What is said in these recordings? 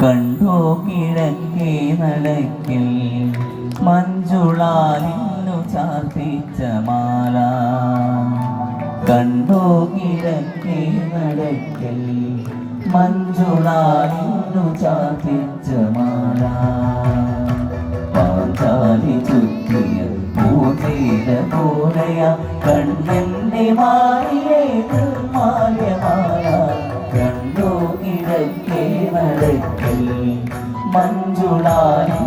കണ്ടോ കിഴക്കേ നടക്കിൽ മഞ്ജുളാലിന്നു ചാർത്തിച്ച മാല. കണ്ടോ കിഴക്കേ നടക്കിൽ മഞ്ജുളാലിന്നു ചാർത്തിച്ച മാല പാഞ്ചാലി ചുറ്റിയ പൂജയില പോലെയ കണ്ണന്റെ മാറിയേ നിർമാല്യമായ കണ്ടോ കിഴക്കേ നടക്കൽ മഞ്ജുളാലിന്നു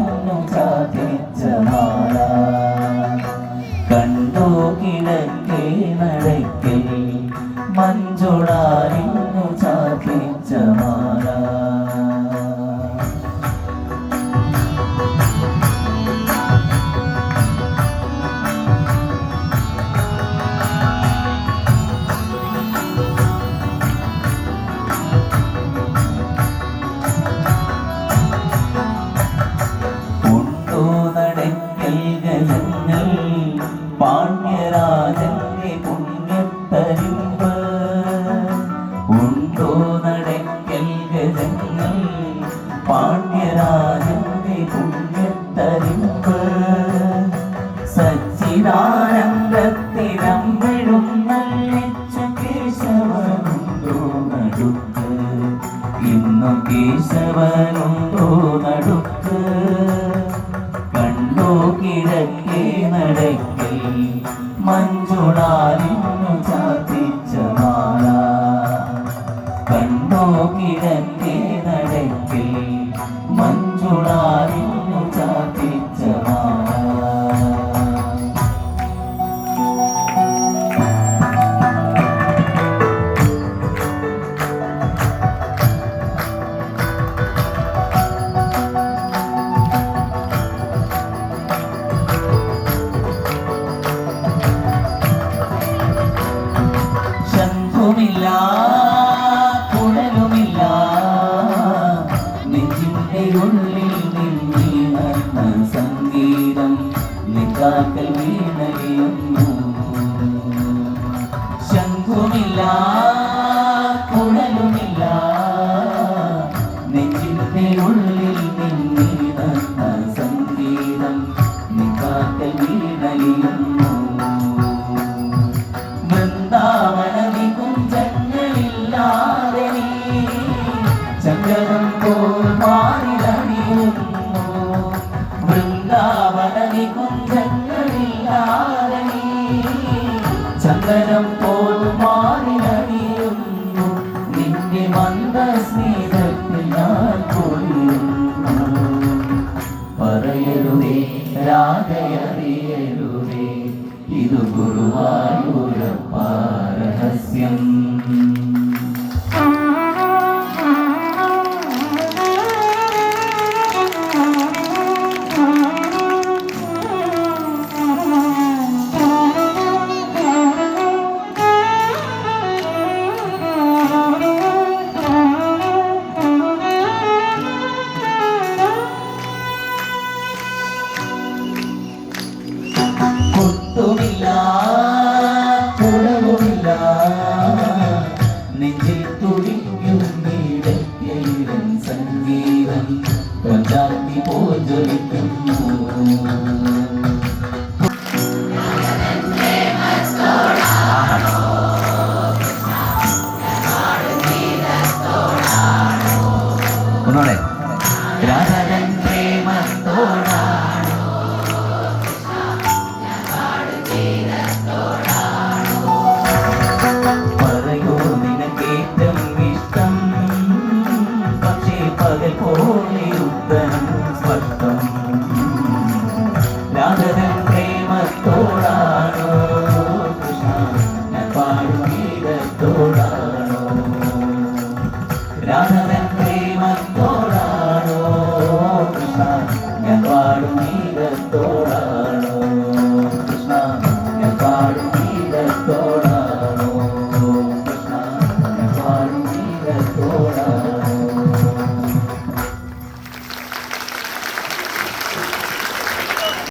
സച്ചിദാനന്ദത്തിലമ്പിടും നല്ലിച്ചു കേശവനുണ്ടോ നടുക്ക്. ഇന്നു കേശവനുണ്ടോ la pelvina രാധയറിയരുതേ കുടവുമില്ല കുളവുമില്ല നെഞ്ചിൽ തുടിക്കും നീടക്കയിലൻ സംഗീതം പഞ്ചാബി പോൽ ജ്വലിക്കുന്നു